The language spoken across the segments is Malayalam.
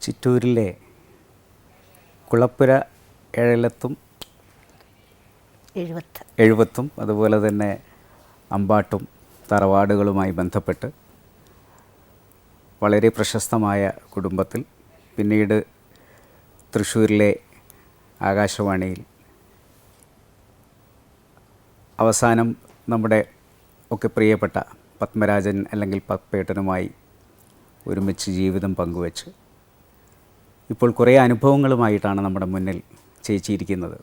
ചിറ്റൂരിലെ കുളപ്പുര ഏഴലത്തും എഴുപത്ത്. എഴുപത്തും അതുപോലെ തന്നെ അമ്പാട്ടും തറവാടുകളുമായി ബന്ധപ്പെട്ട് വളരെ പ്രശസ്തമായ കുടുംബത്തിൽ പിന്നീട് തൃശ്ശൂരിലെ ആകാശവാണിയിൽ അവസാനം നമ്മുടെ ഒക്കെ പ്രിയപ്പെട്ട പത്മരാജൻ അല്ലെങ്കിൽ പത്മേട്ടനുമായി ഒരുമിച്ച് ജീവിതം പങ്കുവച്ച് ഇപ്പോൾ കുറേ അനുഭവങ്ങളുമായിട്ടാണ് നമ്മുടെ മുന്നിൽ ചേച്ചിയിരിക്കുന്നത്.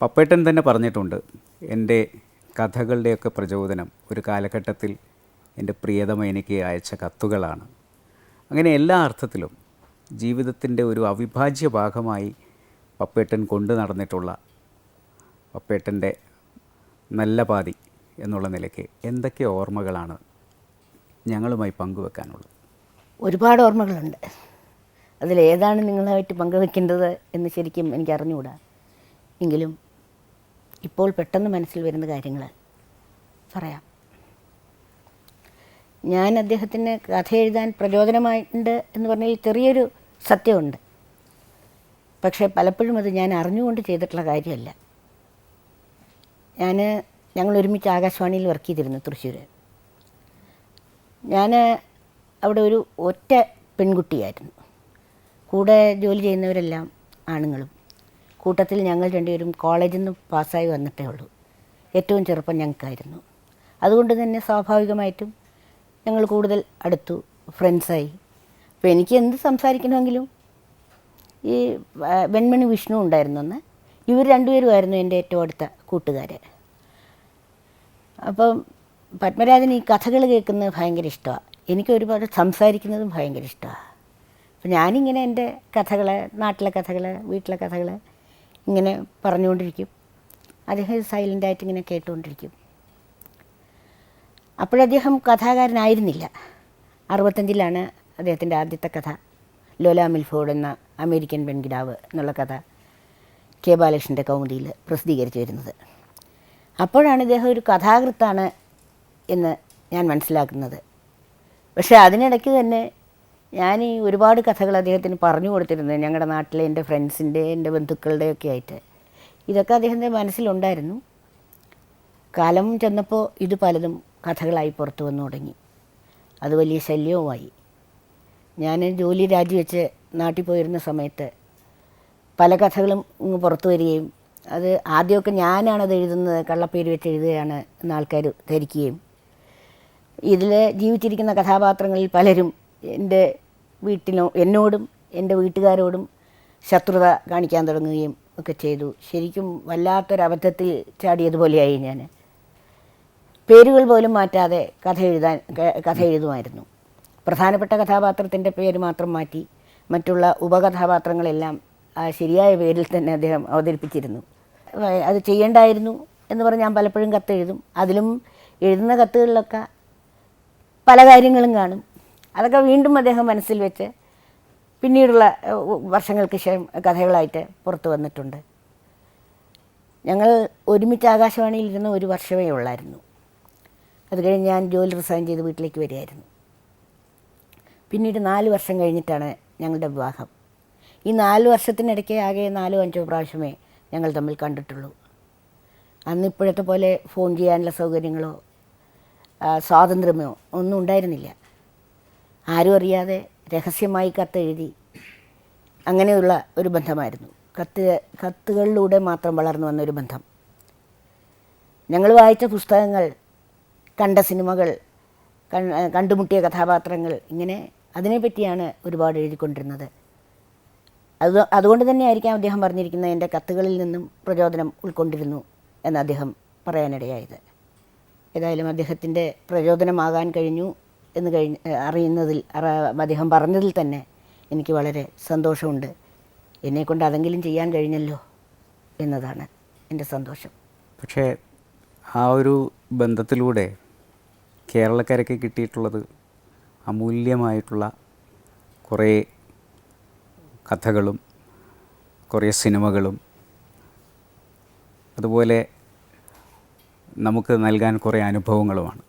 പപ്പേട്ടൻ തന്നെ പറഞ്ഞിട്ടുണ്ട് എന്റെ കഥകളുടെയൊക്കെ പ്രചോദനം ഒരു കാലഘട്ടത്തിൽ എന്റെ പ്രിയതമ എനിക്ക് അയച്ച കത്തുകളാണ്. അങ്ങനെ എല്ലാ അർത്ഥത്തിലും ജീവിതത്തിന്റെ ഒരു അവിഭാജ്യ ഭാഗമായി പപ്പേട്ടൻ കൊണ്ടു നടന്നിട്ടുള്ള പപ്പേട്ടന്റെ നല്ല പാതി എന്നുള്ള നിലയ്ക്ക് എന്തൊക്കെ ഓർമ്മകളാണ് ഞങ്ങളുമായി പങ്കുവെക്കാനുള്ളത്? ഒരുപാട് ഓർമ്മകളുണ്ട്. അതിലേതാണ് നിങ്ങളായിട്ട് പങ്കുവെക്കേണ്ടത് എന്ന് ശരിക്കും എനിക്ക് അറിഞ്ഞുകൂടാ എങ്കിലും ഇപ്പോൾ പെട്ടെന്ന് മനസ്സിൽ വരുന്ന കാര്യങ്ങൾ പറയാം. ഞാൻ അദ്ദേഹത്തിന് കഥ എഴുതാൻ പ്രചോദനമായിട്ടുണ്ട് എന്ന് പറഞ്ഞാൽ ചെറിയൊരു സത്യമുണ്ട്. പക്ഷേ പലപ്പോഴും അത് ഞാൻ അറിഞ്ഞുകൊണ്ട് ചെയ്തിട്ടുള്ള കാര്യമല്ല. ഞാൻ ഞങ്ങൾ ഒരുമിച്ച് ആകാശവാണിയിൽ വർക്ക് ചെയ്തിരുന്നു തൃശ്ശൂർ ഞാൻ അവിടെ ഒരു ഒറ്റ പെൺകുട്ടിയായിരുന്നു. കൂടെ ജോലി ചെയ്യുന്നവരെല്ലാം ആണുങ്ങളും. കൂട്ടത്തിൽ ഞങ്ങൾ രണ്ടുപേരും കോളേജിൽ നിന്ന് പാസ്സായി വന്നിട്ടേ ഉള്ളൂ. ഏറ്റവും ചെറുപ്പം ഞങ്ങൾക്കായിരുന്നു. അതുകൊണ്ട് തന്നെ സ്വാഭാവികമായിട്ടും ഞങ്ങൾ കൂടുതൽ അടുത്തു ഫ്രണ്ട്സായി അപ്പോൾ എനിക്ക് എന്ത് സംസാരിക്കണമെങ്കിലും ഈ വെൺമണി വിഷ്ണു ഉണ്ടായിരുന്നു അന്ന്. ഇവർ രണ്ടുപേരുമായിരുന്നു എന്റെ ഏറ്റവും അടുത്ത കൂട്ടുകാർ അപ്പം പത്മരാജൻ ഈ കഥകൾ കേൾക്കുന്നത് ഭയങ്കര ഇഷ്ടമാണ് എനിക്ക് ഒരുപാട് സംസാരിക്കുന്നതും ഭയങ്കര ഇഷ്ടമാണ് അപ്പം ഞാനിങ്ങനെ എന്റെ കഥകൾ നാട്ടിലെ കഥകൾ വീട്ടിലെ കഥകൾ ഇങ്ങനെ പറഞ്ഞുകൊണ്ടിരിക്കും. അദ്ദേഹം സൈലന്റായിട്ട് ഇങ്ങനെ കേട്ടുകൊണ്ടിരിക്കും. അപ്പോഴദ്ദേഹം കഥാകാരനായിരുന്നില്ല. അറുപത്തഞ്ചിലാണ് അദ്ദേഹത്തിന്റെ ആദ്യത്തെ കഥ. ലോല മിൽഫോർഡ് എന്ന അമേരിക്കൻ പെൺകിടാവ് എന്നുള്ള കഥ കെ ബാലകൃഷ്ണന്റെ കൗമുദിയിൽ പ്രസിദ്ധീകരിച്ചു വരുന്നത്. അപ്പോഴാണ് ഇദ്ദേഹം ഒരു കഥാകൃത്താണ് എന്ന് ഞാൻ മനസ്സിലാക്കുന്നത്. പക്ഷേ അതിനിടയ്ക്ക് തന്നെ ഞാൻ ഈ ഒരുപാട് കഥകൾ അദ്ദേഹത്തിന് പറഞ്ഞു കൊടുത്തിരുന്നത് ഞങ്ങളുടെ നാട്ടിലെ എന്റെ ഫ്രണ്ട്സിന്റെ എന്റെ ബന്ധുക്കളുടെയൊക്കെ ആയിട്ട്. ഇതൊക്കെ അദ്ദേഹത്തിന്റെ മനസ്സിലുണ്ടായിരുന്നു. കാലം ചെന്നപ്പോൾ ഇത് പലതും കഥകളായി പുറത്തു വന്നു തുടങ്ങി. അത് വലിയ ശല്യവുമായി. ഞാൻ ജോലി രാജിവെച്ച് നാട്ടിൽ പോയിരുന്ന സമയത്ത് പല കഥകളും ഇങ്ങ് പുറത്തു വരികയും അത് ആദ്യമൊക്കെ ഞാനാണത് എഴുതുന്നത് കള്ളപ്പേര് വെച്ച് എഴുതുകയാണ് എന്ന് ആൾക്കാർ ധരിക്കുകയും. ഇതിൽ ജീവിച്ചിരിക്കുന്ന കഥാപാത്രങ്ങളിൽ പലരും എന്റെ വീട്ടിനോ എന്നോടും എന്റെ വീട്ടുകാരോടും ശത്രുത കാണിക്കാൻ തുടങ്ങുകയും ഒക്കെ ചെയ്തു. ശരിക്കും വല്ലാത്തൊരബദ്ധത്തിൽ ചാടിയതുപോലെയായി ഞാൻ. പേരുകൾ പോലും മാറ്റാതെ കഥ എഴുതാൻ കഥ എഴുതുമായിരുന്നു. പ്രധാനപ്പെട്ട കഥാപാത്രത്തിന്റെ പേര് മാത്രം മാറ്റി മറ്റുള്ള ഉപകഥാപാത്രങ്ങളെല്ലാം ആ ശരിയായ പേരിൽ തന്നെ അദ്ദേഹം അവതരിപ്പിച്ചിരുന്നു. അത് ചെയ്യേണ്ടായിരുന്നു എന്ന് പറഞ്ഞ് ഞാൻ പലപ്പോഴും കത്ത് എഴുതും അതിലും എഴുതുന്ന കത്തുകളിലൊക്കെ പല കാര്യങ്ങളും കാണും. അതൊക്കെ വീണ്ടും അദ്ദേഹം മനസ്സിൽ വെച്ച് പിന്നീടുള്ള വർഷങ്ങൾക്ക് ശേഷം കഥകളായിട്ട് പുറത്തു വന്നിട്ടുണ്ട്. ഞങ്ങൾ ഒരുമിച്ച് ആകാശവാണിയിൽ ഇരുന്ന ഒരു വർഷമേ ഉള്ളായിരുന്നു. അത് കഴിഞ്ഞ് ഞാൻ ജോലി റിസൈൻ ചെയ്ത് വീട്ടിലേക്ക് വരികയായിരുന്നു. പിന്നീട് നാല് വർഷം കഴിഞ്ഞിട്ടാണ് ഞങ്ങളുടെ വിവാഹം. ഈ നാല് വർഷത്തിനിടയ്ക്ക് ആകെ നാലോ അഞ്ചോ പ്രാവശ്യമേ ഞങ്ങൾ തമ്മിൽ കണ്ടിട്ടുള്ളൂ. അന്ന് ഇപ്പോഴത്തെ പോലെ ഫോൺ ചെയ്യാനുള്ള സൗകര്യങ്ങളോ സ്വാതന്ത്ര്യമോ ഒന്നും ഉണ്ടായിരുന്നില്ല. ആരും അറിയാതെ രഹസ്യമായി കത്തെഴുതി അങ്ങനെയുള്ള ഒരു ബന്ധമായിരുന്നു. കത്ത് കത്തുകളിലൂടെ മാത്രം വളർന്നു വന്ന ഒരു ബന്ധം. ഞങ്ങൾ വായിച്ച പുസ്തകങ്ങൾ കണ്ട സിനിമകൾ കണ്ടുമുട്ടിയ കഥാപാത്രങ്ങൾ ഇങ്ങനെ അതിനെപ്പറ്റിയാണ് ഒരുപാട് എഴുതിക്കൊണ്ടിരുന്നത്. അത് അതുകൊണ്ട് തന്നെയായിരിക്കാം അദ്ദേഹം പറഞ്ഞിരിക്കുന്നത് എന്റെ കത്തുകളിൽ നിന്നും പ്രചോദനം ഉൾക്കൊണ്ടിരുന്നു എന്ന് അദ്ദേഹം പറയാനിടയായത്. ഏതായാലും അദ്ദേഹത്തിന്റെ പ്രചോദനമാകാൻ കഴിഞ്ഞു. എന്ന് കഴിഞ്ഞ് അറിയുന്നതിൽ അദ്ദേഹം പറഞ്ഞതിൽ തന്നെ എനിക്ക് വളരെ സന്തോഷമുണ്ട്. എന്നെക്കൊണ്ട് അതെങ്കിലും ചെയ്യാൻ കഴിഞ്ഞല്ലോ എന്നതാണ് എന്റെ സന്തോഷം. പക്ഷേ ആ ഒരു ബന്ധത്തിലൂടെ കേരളക്കാരൊക്കെ കിട്ടിയിട്ടുള്ളത് അമൂല്യമായിട്ടുള്ള കുറേ കഥകളും കുറേ സിനിമകളും അതുപോലെ നമുക്ക് നൽകാൻ കുറേ അനുഭവങ്ങളുമാണ്.